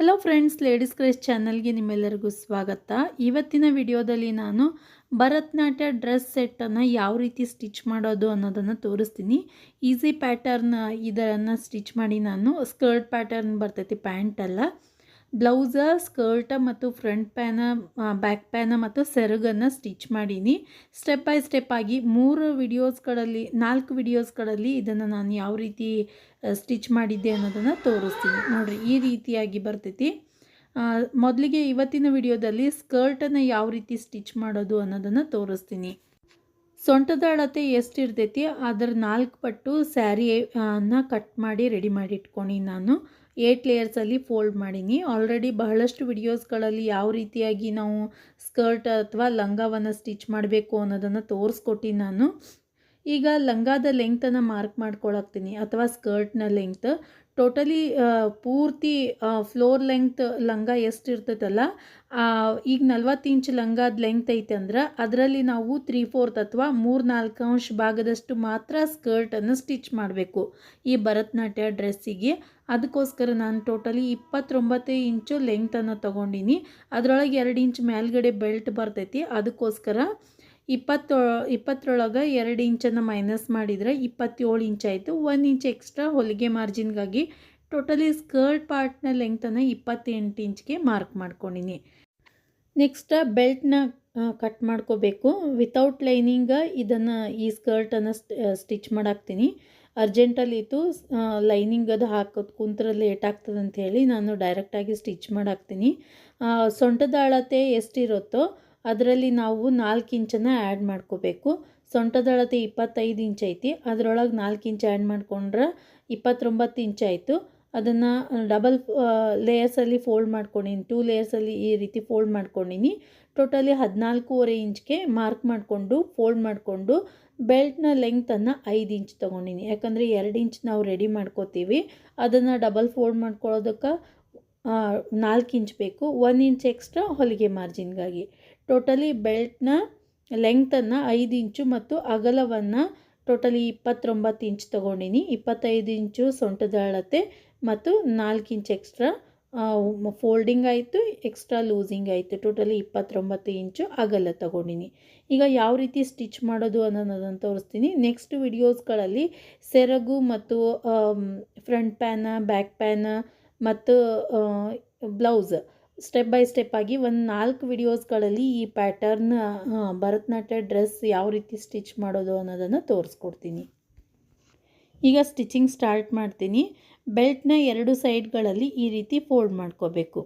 Hello friends ladies craze ಚಾನಲ್ಗೆ ನಿಮ್ಮೆಲ್ಲರಿಗೂ ಸ್ವಾಗತ. ಇವತ್ತಿನ ವಿಡಿಯೋದಲ್ಲಿ ನಾನು ಭರತನಾಟ್ಯ ಡ್ರೆಸ್ ಸೆಟ್ಟನ್ನು ಯಾವ ರೀತಿ ಸ್ಟಿಚ್ ಮಾಡೋದು ಅನ್ನೋದನ್ನು ತೋರಿಸ್ತೀನಿ. ಈಸಿ ಪ್ಯಾಟರ್ನ್ ಇದನ್ನು ಸ್ಟಿಚ್ ಮಾಡಿ ನಾನು ಸ್ಕರ್ಟ್ ಪ್ಯಾಟರ್ನ್ ಬರ್ತೈತಿ, ಪ್ಯಾಂಟಲ್ಲ. ಬ್ಲೌಸ, ಸ್ಕರ್ಟ ಮತ್ತು ಫ್ರಂಟ್ ಪ್ಯಾನ ಬ್ಯಾಕ್ ಪ್ಯಾನ ಮತ್ತು ಸೆರಗನ್ನು ಸ್ಟಿಚ್ ಮಾಡೀನಿ. ಸ್ಟೆಪ್ ಬೈ ಸ್ಟೆಪ್ ಆಗಿ ಮೂರು ವಿಡಿಯೋಸ್ಗಳಲ್ಲಿ, ನಾಲ್ಕು ವಿಡಿಯೋಸ್ಗಳಲ್ಲಿ ಇದನ್ನು ನಾನು ಯಾವ ರೀತಿ ಸ್ಟಿಚ್ ಮಾಡಿದ್ದೆ ಅನ್ನೋದನ್ನು ತೋರಿಸ್ತೀನಿ. ನೋಡಿರಿ, ಈ ರೀತಿಯಾಗಿ ಬರ್ತೈತಿ. ಮೊದಲಿಗೆ ಇವತ್ತಿನ ವಿಡಿಯೋದಲ್ಲಿ ಸ್ಕರ್ಟನ್ನು ಯಾವ ರೀತಿ ಸ್ಟಿಚ್ ಮಾಡೋದು ಅನ್ನೋದನ್ನು ತೋರಿಸ್ತೀನಿ. ಸೊಂಟದ ಅಳತೆ ಎಷ್ಟು ಇರ್ತೈತಿ ಅದರ ನಾಲ್ಕು ಪಟ್ಟು ಸ್ಯಾರಿ ಅನ್ನ ಕಟ್ ಮಾಡಿ ರೆಡಿ ಮಾಡಿ ಇಟ್ಕೊಂಡು ನಾನು. ಏಟ್ ಲೇಯರ್ಸಲ್ಲಿ ಫೋಲ್ಡ್ ಮಾಡೀನಿ. ಆಲ್ರೆಡಿ ಬಹಳಷ್ಟು ವಿಡಿಯೋಸ್ಗಳಲ್ಲಿ ಯಾವ ರೀತಿಯಾಗಿ ನಾವು ಸ್ಕರ್ಟ್ ಅಥವಾ ಲಂಗವನ್ನು ಸ್ಟಿಚ್ ಮಾಡಬೇಕು ಅನ್ನೋದನ್ನು ತೋರಿಸ್ಕೊಟ್ಟಿನಿ ನಾನು. ಈಗ ಲಂಗಾದ ಲೆಂಗ್ತನ್ನು ಮಾರ್ಕ್ ಮಾಡ್ಕೊಳಕ್ತೀನಿ ಅಥವಾ ಸ್ಕರ್ಟ್ನ ಲೆಂಗ್ತ್ ಟೋಟಲಿ ಪೂರ್ತಿ ಫ್ಲೋರ್ ಲೆಂಗ್ತ್ ಲಂಗ ಎಷ್ಟು ಇರ್ತೈತಲ್ಲ ಈಗ ನಲ್ವತ್ತು ಇಂಚ್ ಲಂಗಾದ ಲೆಂಗ್ತ್ ಐತೆ ಅಂದ್ರೆ ಅದರಲ್ಲಿ ನಾವು ತ್ರೀ ಫೋರ್ತ್ ಅಥವಾ ಮೂರು ನಾಲ್ಕು ಅಂಶ ಭಾಗದಷ್ಟು ಮಾತ್ರ ಸ್ಕರ್ಟನ್ನು ಸ್ಟಿಚ್ ಮಾಡಬೇಕು ಈ ಭರತನಾಟ್ಯ ಡ್ರೆಸ್ಸಿಗೆ. ಅದಕ್ಕೋಸ್ಕರ ನಾನು ಟೋಟಲಿ ಇಪ್ಪತ್ತೊಂಬತ್ತು ಇಂಚು ಲೆಂಗ್ತನ್ನು ತೊಗೊಂಡಿನಿ. ಅದರೊಳಗೆ ಎರಡು ಇಂಚ್ ಮೇಲ್ಗಡೆ ಬೆಲ್ಟ್ ಬರ್ತೈತಿ. ಅದಕ್ಕೋಸ್ಕರ ಇಪ್ಪತ್ತೊ, ಇಪ್ಪತ್ತರೊಳಗೆ ಎರಡು ಇಂಚನ್ನು ಮೈನಸ್ ಮಾಡಿದರೆ ಇಪ್ಪತ್ತೇಳು ಇಂಚ್ ಆಯಿತು. ಒಂದು ಇಂಚ್ ಎಕ್ಸ್ಟ್ರಾ ಹೊಲಿಗೆ ಮಾರ್ಜಿನ್ಗಾಗಿ ಟೋಟಲಿ ಸ್ಕರ್ಟ್ ಪಾರ್ಟ್ನ ಲೆಂಗ್ತನ್ನು ಇಪ್ಪತ್ತೆಂಟು ಇಂಚ್ಗೆ ಮಾರ್ಕ್ ಮಾಡ್ಕೊಂಡಿನಿ. ನೆಕ್ಸ್ಟ್ ಬೆಲ್ಟ್ನ ಕಟ್ ಮಾಡ್ಕೋಬೇಕು. ವಿತೌಟ್ ಲೈನಿಂಗ ಇದನ್ನು ಈ ಸ್ಕರ್ಟನ್ನು ಸ್ಟಿಚ್ ಮಾಡಾಕ್ತೀನಿ. ಅರ್ಜೆಂಟಲ್ಲಿ ಇತ್ತು. ಲೈನಿಂಗ್ ಅದು ಹಾಕೋದು ಕುಂತ್ರೆ ಲೇಟ್ ಆಗ್ತದೆ ಹೇಳಿ ನಾನು ಡೈರೆಕ್ಟಾಗಿ ಸ್ಟಿಚ್ ಮಾಡಾಕ್ತೀನಿ. ಸೊಂಟದ ಅಳತೆ ಎಷ್ಟಿರುತ್ತೋ ಅದರಲ್ಲಿ ನಾವು ನಾಲ್ಕು ಇಂಚನ್ನು ಆ್ಯಡ್ ಮಾಡ್ಕೋಬೇಕು. ಸೊಂಟದ ಅಳತೆ ಇಪ್ಪತ್ತೈದು ಇಂಚ್ ಐತಿ. ಅದರೊಳಗೆ ನಾಲ್ಕು ಇಂಚ್ ಆ್ಯಡ್ ಮಾಡಿಕೊಂಡ್ರೆ ಇಪ್ಪತ್ತೊಂಬತ್ತು ಇಂಚ್ ಆಯಿತು. ಅದನ್ನು ಡಬಲ್ ಲೇಯರ್ಸಲ್ಲಿ ಫೋಲ್ಡ್ ಮಾಡ್ಕೊಂಡಿನಿ. ಟೂ ಲೇಯರ್ಸಲ್ಲಿ ಈ ರೀತಿ ಫೋಲ್ಡ್ ಮಾಡ್ಕೊಂಡಿನಿ. ಟೋಟಲಿ ಹದಿನಾಲ್ಕೂವರೆ ಇಂಚ್ಗೆ ಮಾರ್ಕ್ ಮಾಡಿಕೊಂಡು ಫೋಲ್ಡ್ ಮಾಡಿಕೊಂಡು ಬೆಲ್ಟ್ನ ಲೆಂಗ್ತನ್ನು ಐದು ಇಂಚ್ ತೊಗೊಂಡಿನಿ. ಯಾಕಂದರೆ ಎರಡು ಇಂಚ್ ನಾವು ರೆಡಿ ಮಾಡ್ಕೋತೀವಿ. ಅದನ್ನು ಡಬಲ್ ಫೋಲ್ಡ್ ಮಾಡ್ಕೊಳ್ಳೋದಕ್ಕೆ ನಾಲ್ಕು ಇಂಚ್ ಬೇಕು. ಒನ್ ಇಂಚ್ ಎಕ್ಸ್ಟ್ರಾ ಹೊಲಿಗೆ ಮಾರ್ಜಿನ್ಗಾಗಿ ಟೋಟಲಿ ಬೆಲ್ಟ್ನ ಲೆಂಗ್ತನ್ನು ಐದು ಇಂಚು ಮತ್ತು ಅಗಲವನ್ನು ಟೋಟಲಿ ಇಪ್ಪತ್ತೊಂಬತ್ತು ಇಂಚ್ ತೊಗೊಂಡಿನಿ. ಇಪ್ಪತ್ತೈದು ಇಂಚು ಸೊಂಟದ ಅಳತೆ ಮತ್ತು ನಾಲ್ಕು ಇಂಚ್ ಎಕ್ಸ್ಟ್ರಾ ಫೋಲ್ಡಿಂಗ್ ಆಯಿತು, ಎಕ್ಸ್ಟ್ರಾ ಲೂಸಿಂಗ್ ಆಯಿತು. ಟೋಟಲಿ ಇಪ್ಪತ್ತೊಂಬತ್ತು ಇಂಚು ಅಗಲ ತೊಗೊಂಡಿನಿ. ಈಗ ಯಾವ ರೀತಿ ಸ್ಟಿಚ್ ಮಾಡೋದು ಅನ್ನೋದನ್ನು ತೋರಿಸ್ತೀನಿ. ನೆಕ್ಸ್ಟ್ ವಿಡಿಯೋಸ್ಗಳಲ್ಲಿ ಸೆರಗು ಮತ್ತು ಫ್ರಂಟ್ ಪ್ಯಾನ, ಬ್ಯಾಕ್ ಪ್ಯಾನ ಮತ್ತು ಬ್ಲೌಸ್ ಸ್ಟೆಪ್ ಬೈ ಸ್ಟೆಪ್ ಆಗಿ ಒಂದು ನಾಲ್ಕು ವಿಡಿಯೋಸ್ಗಳಲ್ಲಿ ಈ ಪ್ಯಾಟರ್ನ್ ಭರತನಾಟ್ಯ ಡ್ರೆಸ್ ಯಾವ ರೀತಿ ಸ್ಟಿಚ್ ಮಾಡೋದು ಅನ್ನೋದನ್ನು ತೋರಿಸ್ಕೊಡ್ತೀನಿ. ಈಗ ಸ್ಟಿಚಿಂಗ್ ಸ್ಟಾರ್ಟ್ ಮಾಡ್ತೀನಿ. ಬೆಲ್ಟ್ನ ಎರಡು ಸೈಡ್ಗಳಲ್ಲಿ ಈ ರೀತಿ ಫೋಲ್ಡ್ ಮಾಡ್ಕೋಬೇಕು.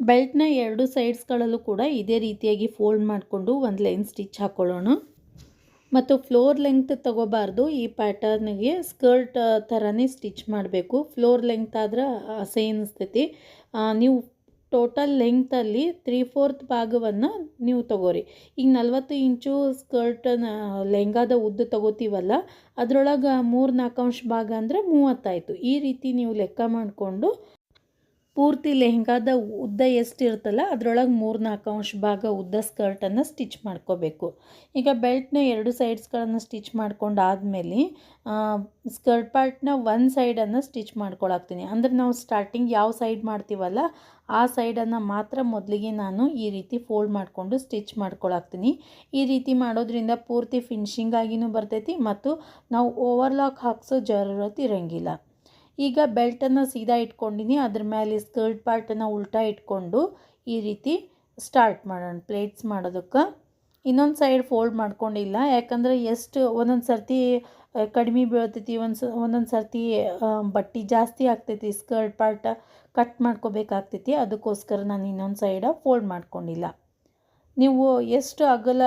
ಬೆಲ್ಟ್ನ ಎರಡು ಸೈಡ್ಸ್ಗಳಲ್ಲೂ ಕೂಡ ಇದೇ ರೀತಿಯಾಗಿ ಫೋಲ್ಡ್ ಮಾಡಿಕೊಂಡು ಒಂದು ಲೈನ್ ಸ್ಟಿಚ್ ಹಾಕ್ಕೊಳ್ಳೋಣ ಮತ್ತು ಫ್ಲೋರ್ ಲೆಂಗ್ತ್ ತೊಗೋಬಾರ್ದು. ಈ ಪ್ಯಾಟರ್ನಿಗೆ ಸ್ಕರ್ಟ್ ಥರನೇ ಸ್ಟಿಚ್ ಮಾಡಬೇಕು. ಫ್ಲೋರ್ ಲೆಂಗ್ತ್ ಆದ್ರೆ ಅಸೆ ಅನ್ನಿಸ್ತೈತಿ ನೀವು ಟೋಟಲ್ ಲೆಂಗ್ತಲ್ಲಿ ತ್ರೀ ಫೋರ್ತ್ ಭಾಗವನ್ನು ನೀವು ತಗೋರಿ. ಈಗ ನಲ್ವತ್ತು ಇಂಚು ಸ್ಕರ್ಟ್ ಲೆಹಂಗಾದ ಉದ್ದ ತಗೋತೀವಲ್ಲ, ಅದರೊಳಗೆ ಮೂರು ನಾಲ್ಕು ಅಂಶ ಭಾಗ ಅಂದರೆ ಮೂವತ್ತಾಯಿತು. ಈ ರೀತಿ ನೀವು ಲೆಕ್ಕ ಮಾಡಿಕೊಂಡು ಪೂರ್ತಿ ಲೆಹಂಗಾದ ಉದ್ದ ಎಷ್ಟು ಇರುತ್ತಲ್ಲ ಅದರೊಳಗೆ ಮೂರು ನಾಲ್ಕು ಅಂಶ ಭಾಗ ಉದ್ದ ಸ್ಕರ್ಟನ್ನು ಸ್ಟಿಚ್ ಮಾಡ್ಕೋಬೇಕು. ಈಗ ಬೆಲ್ಟ್ನ ಎರಡು ಸೈಡ್ಸ್ಗಳನ್ನು ಸ್ಟಿಚ್ ಮಾಡ್ಕೊಂಡು ಆದಮೇಲೆ ಸ್ಕರ್ಟ್ ಪಾರ್ಟ್ನ ಒಂದು ಸೈಡನ್ನು ಸ್ಟಿಚ್ ಮಾಡ್ಕೊಳಾಕ್ತೀನಿ. ಅಂದರೆ ನಾವು ಸ್ಟಾರ್ಟಿಂಗ್ ಯಾವ ಸೈಡ್ ಮಾಡ್ತೀವಲ್ಲ, ಆ ಸೈಡನ್ನು ಮಾತ್ರ ಮೊದಲಿಗೆ ನಾನು ಈ ರೀತಿ ಫೋಲ್ಡ್ ಮಾಡಿಕೊಂಡು ಸ್ಟಿಚ್ ಮಾಡ್ಕೊಳಾಗ್ತೀನಿ ಈ ರೀತಿ ಮಾಡೋದ್ರಿಂದ ಪೂರ್ತಿ ಫಿನಿಶಿಂಗ್ ಆಗಿನೂ ಬರ್ತೈತಿ, ಮತ್ತು ನಾವು ಓವರ್ಲಾಕ್ ಹಾಕ್ಸೋ ಜರೂರತ್ ಇರೋಂಗಿಲ್ಲ. ಈಗ ಬೆಲ್ಟನ್ನು ಸೀದಾ ಇಟ್ಕೊಂಡಿನಿ, ಅದ್ರ ಮೇಲೆ ಸ್ಕರ್ಟ್ ಪಾರ್ಟನ್ನು ಉಲ್ಟಾ ಇಟ್ಕೊಂಡು ಈ ರೀತಿ ಸ್ಟಾರ್ಟ್ ಮಾಡೋಣ, ಪ್ಲೇಟ್ಸ್ ಮಾಡೋದಕ್ಕೆ. ಇನ್ನೊಂದು ಸೈಡ್ ಫೋಲ್ಡ್ ಮಾಡ್ಕೊಂಡಿಲ್ಲ, ಯಾಕಂದರೆ ಎಷ್ಟು ಒಂದೊಂದು ಸರ್ತಿ ಕಡಿಮೆ ಬೀಳ್ತೈತಿ ಒಂದು ಒಂದೊಂದು ಸರ್ತಿ ಬಟ್ಟೆ ಜಾಸ್ತಿ ಆಗ್ತೈತಿ, ಸ್ಕರ್ಟ್ ಪಾರ್ಟ ಕಟ್ ಮಾಡ್ಕೋಬೇಕಾಗ್ತೈತಿ, ಅದಕ್ಕೋಸ್ಕರ ನಾನು ಇನ್ನೊಂದು ಸೈಡ ಫೋಲ್ಡ್ ಮಾಡ್ಕೊಂಡಿಲ್ಲ. ನೀವು ಎಷ್ಟು ಅಗಲ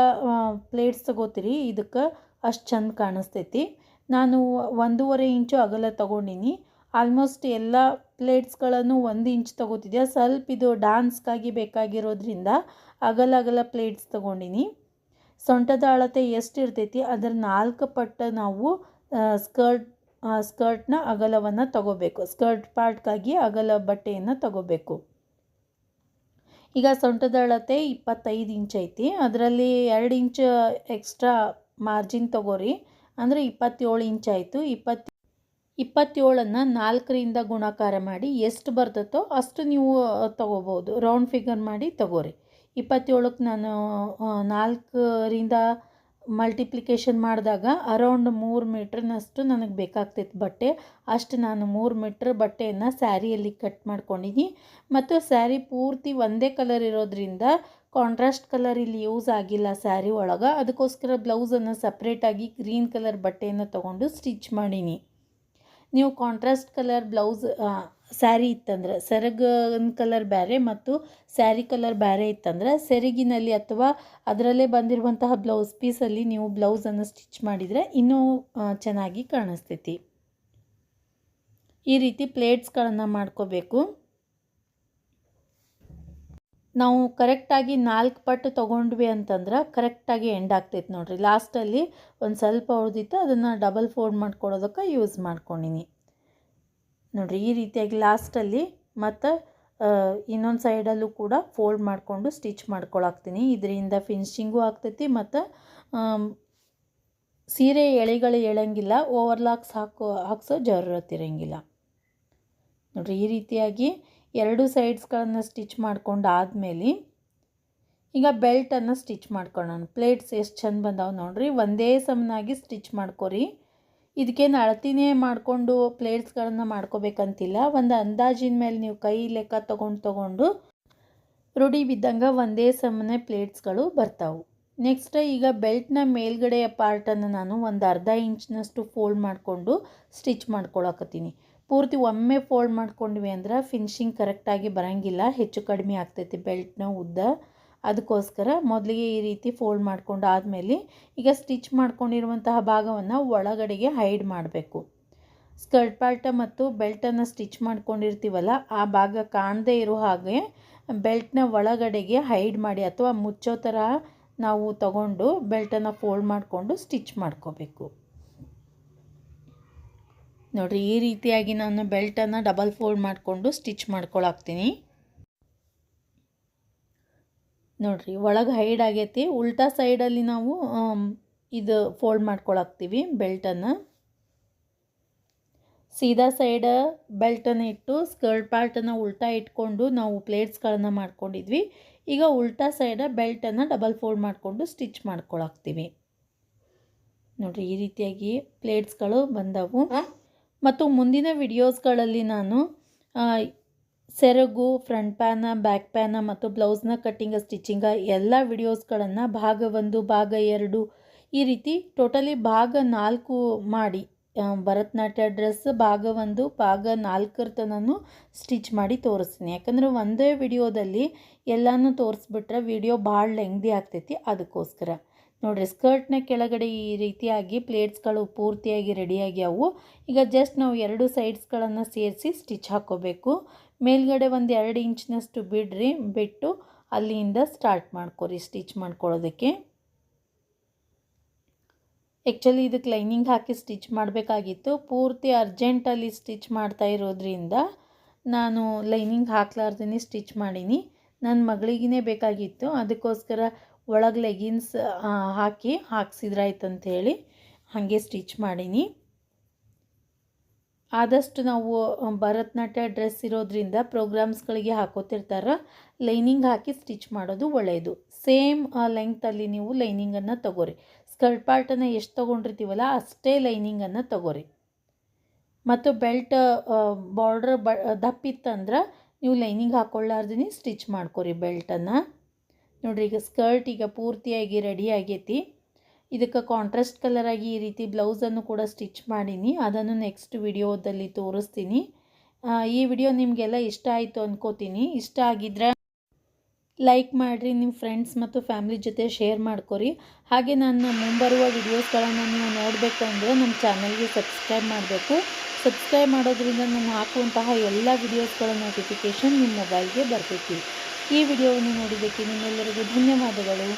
ಪ್ಲೇಟ್ಸ್ ತಗೋತೀರಿ, ಇದಕ್ಕೆ ಅಷ್ಟು ಚಂದ ಕಾಣಿಸ್ತೈತಿ. ನಾನು ಒಂದೂವರೆ ಇಂಚು ಅಗಲ ತೊಗೊಂಡಿನಿ ಆಲ್ಮೋಸ್ಟ್ ಎಲ್ಲ ಪ್ಲೇಟ್ಸ್ಗಳನ್ನು ಒಂದು ಇಂಚ್ ತೊಗೋತಿದ್ದೆ ಸ್ವಲ್ಪ ಇದು ಡಾನ್ಸ್ಗಾಗಿ ಬೇಕಾಗಿರೋದ್ರಿಂದ ಅಗಲ ಅಗಲ ಪ್ಲೇಟ್ಸ್ ತೊಗೊಂಡಿನಿ. ಸೊಂಟದ ಅಳತೆ ಎಷ್ಟು ಇರ್ತೈತಿ? ಅದರ ನಾಲ್ಕು ಪಟ್ಟ ನಾವು ಸ್ಕರ್ಟ್ ಸ್ಕರ್ಟ್ನ ಅಗಲವನ್ನು ತಗೋಬೇಕು. ಸ್ಕರ್ಟ್ ಪಾರ್ಟ್ಗಾಗಿ ಅಗಲ ಬಟ್ಟೆಯನ್ನು ತಗೋಬೇಕು. ಈಗ ಸೊಂಟದ ಅಳತೆ ಇಪ್ಪತ್ತೈದು ಇಂಚ್ ಐತಿ. ಅದರಲ್ಲಿ ಎರಡು ಇಂಚ್ ಎಕ್ಸ್ಟ್ರಾ ಮಾರ್ಜಿನ್ ತಗೋರಿ. ಅಂದರೆ ಇಪ್ಪತ್ತೇಳು ಇಂಚ್ ಆಯಿತು. ಇಪ್ಪತ್ತು ಇಪ್ಪತ್ತೇಳನ್ನು ನಾಲ್ಕರಿಂದ ಗುಣಾಕಾರ ಮಾಡಿ ಎಷ್ಟು ಬರ್ತದೋ ಅಷ್ಟು ನೀವು ತೊಗೋಬೋದು. ರೌಂಡ್ ಫಿಗರ್ ಮಾಡಿ ತಗೋರಿ. ಇಪ್ಪತ್ತೇಳಕ್ಕೆ ನಾನು ನಾಲ್ಕರಿಂದ ಮಲ್ಟಿಪ್ಲಿಕೇಶನ್ ಮಾಡಿದಾಗ ಅರೌಂಡ್ ಮೂರು ಮೀಟ್ರ್ನಷ್ಟು ನನಗೆ ಬೇಕಾಗ್ತೈತೆ ಬಟ್ಟೆ. ಅಷ್ಟು ನಾನು ಮೂರು ಮೀಟ್ರ್ ಬಟ್ಟೆಯನ್ನು ಸ್ಯಾರಿಯಲ್ಲಿ ಕಟ್ ಮಾಡ್ಕೊಂಡಿದ್ದೀನಿ. ಮತ್ತು ಸ್ಯಾರಿ ಪೂರ್ತಿ ಒಂದೇ ಕಲರ್ ಇರೋದ್ರಿಂದ ಕಾಂಟ್ರಾಸ್ಟ್ ಕಲರ್ ಇಲ್ಲಿ ಯೂಸ್ ಆಗಿಲ್ಲ ಸ್ಯಾರಿ ಒಳಗೆ. ಅದಕ್ಕೋಸ್ಕರ ಬ್ಲೌಸನ್ನು ಸಪ್ರೇಟಾಗಿ ಗ್ರೀನ್ ಕಲರ್ ಬಟ್ಟೆಯನ್ನು ತೊಗೊಂಡು ಸ್ಟಿಚ್ ಮಾಡೀನಿ. ನೀವು ಕಾಂಟ್ರಾಸ್ಟ್ ಕಲರ್ ಬ್ಲೌಸ್ ಸ್ಯಾರಿ ಇತ್ತಂದ್ರೆ, ಸೆರಗಿನ ಕಲರ್ ಬೇರೆ ಮತ್ತು ಸ್ಯಾರಿ ಕಲರ್ ಬೇರೆ ಇತ್ತಂದ್ರೆ, ಸೆರಗಿನಲ್ಲಿ ಅಥವಾ ಅದರಲ್ಲೇ ಬಂದಿರುವಂತಹ ಬ್ಲೌಸ್ ಪೀಸಲ್ಲಿ ನೀವು ಬ್ಲೌಸನ್ನು ಸ್ಟಿಚ್ ಮಾಡಿದರೆ ಇನ್ನೂ ಚೆನ್ನಾಗಿ ಕಾಣಿಸ್ತೈತಿ. ಈ ರೀತಿ ಪ್ಲೇಟ್ಸ್ಗಳನ್ನು ಮಾಡ್ಕೋಬೇಕು. ನಾವು ಕರೆಕ್ಟಾಗಿ ನಾಲ್ಕು ಪಟ್ಟು ತೊಗೊಂಡ್ವಿ ಅಂತಂದ್ರೆ ಕರೆಕ್ಟಾಗಿ ಎಂಡ್ ಆಗ್ತೈತೆ ನೋಡಿರಿ. ಲಾಸ್ಟಲ್ಲಿ ಒಂದು ಸ್ವಲ್ಪ ಉಳಿದಿತ್ತು, ಅದನ್ನು ಡಬಲ್ ಫೋಲ್ಡ್ ಮಾಡ್ಕೊಳ್ಳೋದಕ್ಕೆ ಯೂಸ್ ಮಾಡ್ಕೊಂಡಿನಿ. ನೋಡಿರಿ, ಈ ರೀತಿಯಾಗಿ ಲಾಸ್ಟಲ್ಲಿ ಮತ್ತು ಇನ್ನೊಂದು ಸೈಡಲ್ಲೂ ಕೂಡ ಫೋಲ್ಡ್ ಮಾಡಿಕೊಂಡು ಸ್ಟಿಚ್ ಮಾಡ್ಕೊಳಾಕ್ತೀನಿ. ಇದರಿಂದ ಫಿನಿಶಿಂಗೂ ಆಗ್ತೈತಿ ಮತ್ತು ಸೀರೆ ಎಳೆಗಳು ಎಳಂಗಿಲ್ಲ, ಓವರ್ಲಾಕ್ಸ್ ಹಾಕೋ, ಹಾಕ್ಸೋ ಜರೂರತ್ತಿರಂಗಿಲ್ಲ ನೋಡಿರಿ ನೋಡ್ರಿ, ಈ ರೀತಿಯಾಗಿ ಎರಡು ಸೈಡ್ಸ್ಗಳನ್ನು ಸ್ಟಿಚ್ ಮಾಡ್ಕೊಂಡು ಆದಮೇಲೆ ಈಗ ಬೆಲ್ಟನ್ನು ಸ್ಟಿಚ್ ಮಾಡ್ಕೊಳ್ಳೋಣ. ಪ್ಲೇಟ್ಸ್ ಎಷ್ಟು ಚೆಂದ ಬಂದಾವೆ ನೋಡ್ರಿ. ಒಂದೇ ಸಮನಾಗಿ ಸ್ಟಿಚ್ ಮಾಡ್ಕೊರಿ. ಇದಕ್ಕೇನು ಅಳತಿನೇ ಮಾಡಿಕೊಂಡು ಪ್ಲೇಟ್ಸ್ಗಳನ್ನು ಮಾಡ್ಕೋಬೇಕಂತಿಲ್ಲ. ಒಂದು ಅಂದಾಜಿನ ಮೇಲೆ ನೀವು ಕೈ ಲೆಕ್ಕ ತೊಗೊಂಡು ತೊಗೊಂಡು ರೂಢಿ ಬಿದ್ದಂಗೆ ಒಂದೇ ಸಮನೆ ಪ್ಲೇಟ್ಸ್ಗಳು ಬರ್ತಾವೆ. ನೆಕ್ಸ್ಟ್ ಈಗ ಬೆಲ್ಟ್ನ ಮೇಲ್ಗಡೆಯ ಪಾರ್ಟನ್ನು ನಾನು ಒಂದು ಅರ್ಧ ಇಂಚಿನಷ್ಟು ಫೋಲ್ಡ್ ಮಾಡಿಕೊಂಡು ಸ್ಟಿಚ್ ಮಾಡ್ಕೊಳಕತ್ತೀನಿ. ಪೂರ್ತಿ ಒಮ್ಮೆ ಫೋಲ್ಡ್ ಮಾಡ್ಕೊಂಡ್ವಿ ಅಂದ್ರೆ ಫಿನಿಶಿಂಗ್ ಕರೆಕ್ಟಾಗಿ ಬರೋಂಗಿಲ್ಲ, ಹೆಚ್ಚು ಕಡಿಮೆ ಆಗ್ತೈತಿ ಬೆಲ್ಟ್ನ ಉದ್ದ. ಅದಕ್ಕೋಸ್ಕರ ಮೊದಲಿಗೆ ಈ ರೀತಿ ಫೋಲ್ಡ್ ಮಾಡಿಕೊಂಡು ಆದಮೇಲೆ ಈಗ ಸ್ಟಿಚ್ ಮಾಡ್ಕೊಂಡಿರುವಂತಹ ಭಾಗವನ್ನು ಒಳಗಡೆಗೆ ಹೈಡ್ ಮಾಡಬೇಕು. ಸ್ಕರ್ಟ್ ಪಾಲ್ಟ ಮತ್ತು ಬೆಲ್ಟನ್ನು ಸ್ಟಿಚ್ ಮಾಡ್ಕೊಂಡಿರ್ತೀವಲ್ಲ, ಆ ಭಾಗ ಕಾಣದೇ ಇರೋ ಹಾಗೆ ಬೆಲ್ಟ್ನ ಒಳಗಡೆಗೆ ಹೈಡ್ ಮಾಡಿ ಅಥವಾ ಮುಚ್ಚೋ ಥರ ನಾವು ತಗೊಂಡು ಬೆಲ್ಟನ್ನು ಫೋಲ್ಡ್ ಮಾಡಿಕೊಂಡು ಸ್ಟಿಚ್ ಮಾಡ್ಕೋಬೇಕು. ನೋಡಿರಿ, ಈ ರೀತಿಯಾಗಿ ನಾನು ಬೆಲ್ಟನ್ನು ಡಬಲ್ ಫೋಲ್ಡ್ ಮಾಡಿಕೊಂಡು ಸ್ಟಿಚ್ ಮಾಡ್ಕೊಳಾಕ್ತೀನಿ. ನೋಡಿರಿ, ಒಳಗೆ ಹೈಡ್ ಆಗೈತಿ. ಉಲ್ಟಾ ಸೈಡಲ್ಲಿ ನಾವು ಇದು ಫೋಲ್ಡ್ ಮಾಡ್ಕೊಳಾಕ್ತೀವಿ ಬೆಲ್ಟನ್ನು ಸೀದಾ ಸೈಡ ಬೆಲ್ಟನ್ನು ಇಟ್ಟು ಸ್ಕರ್ಟ್ ಪಾರ್ಟನ್ನು ಉಲ್ಟಾ ಇಟ್ಕೊಂಡು ನಾವು ಪ್ಲೇಟ್ಸ್ಗಳನ್ನು ಮಾಡ್ಕೊಂಡಿದ್ವಿ. ಈಗ ಉಲ್ಟಾ ಸೈಡ ಬೆಲ್ಟನ್ನು ಡಬಲ್ ಫೋಲ್ಡ್ ಮಾಡಿಕೊಂಡು ಸ್ಟಿಚ್ ಮಾಡ್ಕೊಳಾಕ್ತೀವಿ. ನೋಡಿರಿ, ಈ ರೀತಿಯಾಗಿ ಪ್ಲೇಟ್ಸ್ಗಳು ಬಂದವು. ಮತ್ತು ಮುಂದಿನ ವಿಡಿಯೋಸ್ಗಳಲ್ಲಿ ನಾನು ಸೆರಗು, ಫ್ರಂಟ್ ಪ್ಯಾನ, ಬ್ಯಾಕ್ ಪ್ಯಾನ ಮತ್ತು ಬ್ಲೌಸ್ನ ಕಟ್ಟಿಂಗ ಸ್ಟಿಚಿಂಗ ಎಲ್ಲ ವಿಡಿಯೋಸ್ಗಳನ್ನು ಭಾಗ ಒಂದು, ಭಾಗ ಎರಡು ಈ ರೀತಿ ಟೋಟಲಿ ಭಾಗ ನಾಲ್ಕು ಮಾಡಿ ಭರತನಾಟ್ಯ ಡ್ರೆಸ್ ಭಾಗ ಒಂದು, ಭಾಗ ನಾಲ್ಕರ ತನೂ ಸ್ಟಿಚ್ ಮಾಡಿ ತೋರಿಸ್ತೀನಿ. ಯಾಕಂದರೆ ಒಂದೇ ವಿಡಿಯೋದಲ್ಲಿ ಎಲ್ಲನೂ ತೋರಿಸ್ಬಿಟ್ರೆ ವಿಡಿಯೋ ಭಾಳ ಲೆಂಗ್ದಿ ಆಗ್ತೈತಿ ಅದಕ್ಕೋಸ್ಕರ. ನೋಡಿರಿ ಸ್ಕರ್ಟ್ನ ಕೆಳಗಡೆ ಈ ರೀತಿಯಾಗಿ ಪ್ಲೇಟ್ಸ್ಗಳು ಪೂರ್ತಿಯಾಗಿ ರೆಡಿಯಾಗ್ಯಾವು ಈಗ ಜಸ್ಟ್ ನಾವು ಎರಡು ಸೈಡ್ಸ್ಗಳನ್ನು ಸೇರಿಸಿ ಸ್ಟಿಚ್ ಹಾಕ್ಕೋಬೇಕು ಮೇಲ್ಗಡೆ ಒಂದು ಎರಡು ಇಂಚಿನಷ್ಟು ಬಿಡ್ರಿ, ಬಿಟ್ಟು ಅಲ್ಲಿಂದ ಸ್ಟಾರ್ಟ್ ಮಾಡ್ಕೊರಿ ಸ್ಟಿಚ್ ಮಾಡ್ಕೊಳ್ಳೋದಕ್ಕೆ ಆ್ಯಕ್ಚುಲಿ ಇದಕ್ಕೆ ಲೈನಿಂಗ್ ಹಾಕಿ ಸ್ಟಿಚ್ ಮಾಡಬೇಕಾಗಿತ್ತು. ಪೂರ್ತಿ ಅರ್ಜೆಂಟಲ್ಲಿ ಸ್ಟಿಚ್ ಮಾಡ್ತಾ ಇರೋದ್ರಿಂದ ನಾನು ಲೈನಿಂಗ್ ಹಾಕ್ಲಾರ್ದೇ ಸ್ಟಿಚ್ ಮಾಡೀನಿ. ನನ್ನ ಮಗಳಿಗೇ ಬೇಕಾಗಿತ್ತು. ಅದಕ್ಕೋಸ್ಕರ ಒಳಗೆ ಲೆಗಿನ್ಸ್ ಹಾಕಿ ಹಾಕ್ಸಿದ್ರಾಯ್ತು ಅಂಥೇಳಿ ಹಾಗೆ ಸ್ಟಿಚ್ ಮಾಡೀನಿ. ಆದಷ್ಟು ನಾವು ಭರತನಾಟ್ಯ ಡ್ರೆಸ್ ಇರೋದ್ರಿಂದ ಪ್ರೋಗ್ರಾಮ್ಸ್ಗಳಿಗೆ ಹಾಕೋತಿರ್ತಾರೆ, ಲೈನಿಂಗ್ ಹಾಕಿ ಸ್ಟಿಚ್ ಮಾಡೋದು ಒಳ್ಳೆಯದು ಸೇಮ್ ಲೆಂಗ್ತಲ್ಲಿ ನೀವು ಲೈನಿಂಗನ್ನು ತಗೋರಿ. ಸ್ಕರ್ಟ್ ಪಾರ್ಟನ್ನು ಎಷ್ಟು ತೊಗೊಂಡಿರ್ತೀವಲ್ಲ ಅಷ್ಟೇ ಲೈನಿಂಗನ್ನು ತಗೋರಿ. ಮತ್ತು ಬೆಲ್ಟ್ ಬಾರ್ಡ್ರ್ ಬ, ದಪ್ಪಿತ್ತಂದ್ರೆ ನೀವು ಲೈನಿಂಗ್ ಹಾಕ್ಕೊಳ್ಳಾರ್ದಿನಿ ಸ್ಟಿಚ್ ಮಾಡ್ಕೊರಿ ಬೆಲ್ಟನ್ನು. ನೋಡಿರಿ, ಈಗ ಸ್ಕರ್ಟ್ ಈಗ ಪೂರ್ತಿಯಾಗಿ ರೆಡಿ ಆಗೈತಿ. ಇದಕ್ಕೆ ಕಾಂಟ್ರಾಸ್ಟ್ ಕಲರಾಗಿ ಈ ರೀತಿ ಬ್ಲೌಸನ್ನು ಕೂಡ ಸ್ಟಿಚ್ ಮಾಡೀನಿ. ಅದನ್ನು ನೆಕ್ಸ್ಟ್ ವಿಡಿಯೋದಲ್ಲಿ ತೋರಿಸ್ತೀನಿ. ಈ ವಿಡಿಯೋ ನಿಮಗೆಲ್ಲ ಇಷ್ಟ ಆಯಿತು ಅನ್ಕೋತೀನಿ. ಇಷ್ಟ ಆಗಿದ್ರೆ ಲೈಕ್ ಮಾಡಿರಿ ನಿಮ್ಮ ಫ್ರೆಂಡ್ಸ್ ಮತ್ತು ಫ್ಯಾಮ್ಲಿ ಜೊತೆ ಶೇರ್ ಮಾಡ್ಕೊರಿ. ಹಾಗೆ ನನ್ನ ಮುಂಬರುವ ವಿಡಿಯೋಸ್ಗಳನ್ನು ನೀವು ನೋಡಬೇಕು ಅಂದರೆ ನಮ್ಮ ಚಾನಲ್ಗೆ ಸಬ್ಸ್ಕ್ರೈಬ್ ಮಾಡಬೇಕು. ಸಬ್ಸ್ಕ್ರೈಬ್ ಮಾಡೋದ್ರಿಂದ ನಾನು ಹಾಕುವಂತಹ ಎಲ್ಲ ವಿಡಿಯೋಸ್ಗಳ ನೋಟಿಫಿಕೇಷನ್ ನಿಮ್ಮ ಮೊಬೈಲ್ಗೆ ಬರ್ತೈತಿ. ಈ ವಿಡಿಯೋವನ್ನು ನೋಡಿದ್ದಕ್ಕೆ ನಿಮ್ಮೆಲ್ಲರಿಗೂ ಧನ್ಯವಾದಗಳು.